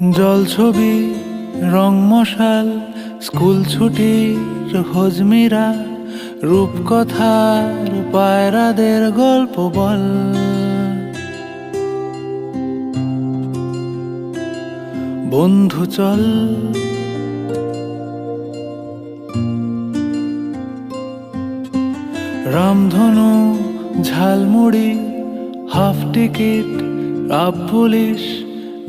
জলছবি, রং মশাল, স্কুল ছুটির হজমিরা, রূপকথার পায়রাদের গল্প বল। বন্ধু চল। রামধনু, jhalmuri, half ticket up police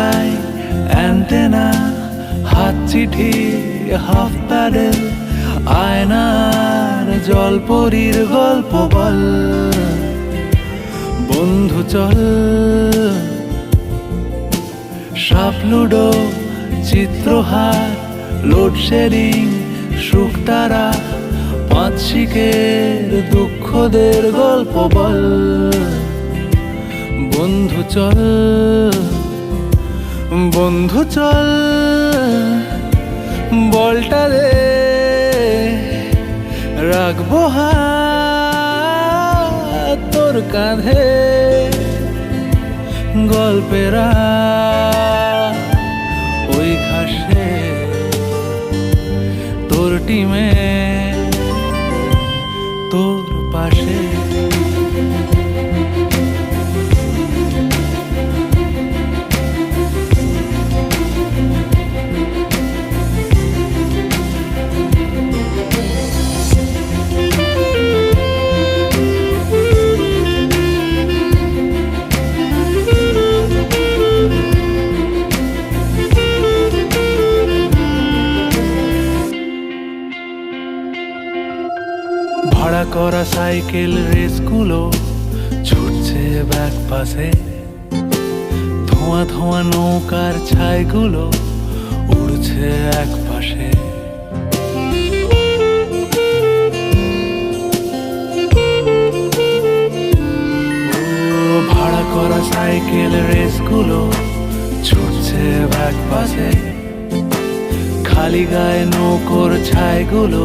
কড়াই অ্যান্টেনা, হাত চিঠি, হাফ প্যাডেল, আয়নার জলপরীর গল্প বল। বন্ধু, চল। সাপ, লুডো, চিত্রহার লোডশেডিং শুকতারা পাঁচ শিকের দুঃখদের গল্প বল। বন্ধু, চল। বন্ধু চল বলটা দে রাখব তোর কাঁধে। গল্পেরা ওই ঘাসে তোর টিমে। ভাড়া করা সাইকেল রেসগুলো ছুটছে ব্যাক পাশে ধোঁয়া ধোঁয়া নৌকার ছাইগুলো উড়ছে এক পাশে। ভাড়া করা সাইকেল রেসগুলো ছুটছে ব্যাক পাশে খালি গায়ে নৌকোর ছাইগুলো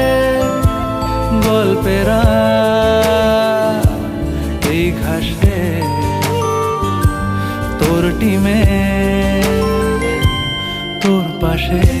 গল্পেরা এই ঘাসে তোর টিমে তোর পাশে।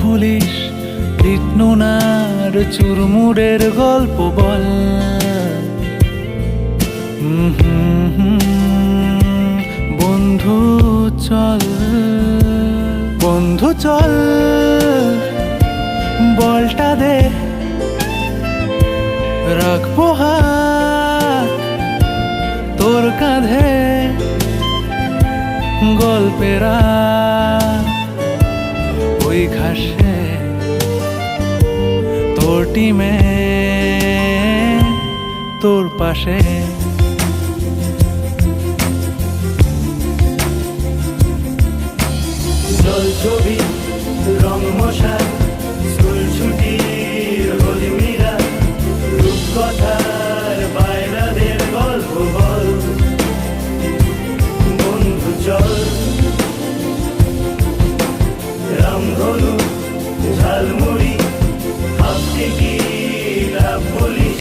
পুলিশ বিটনুনার চুরমুরের গল্প বল। বন্ধু চল বন্ধু চল, বলটা দে, রাখব তোর কাঁধে গল্পেরা ঘাসে তোর টিমে তোর পাশে। জল ছবি রং মশাই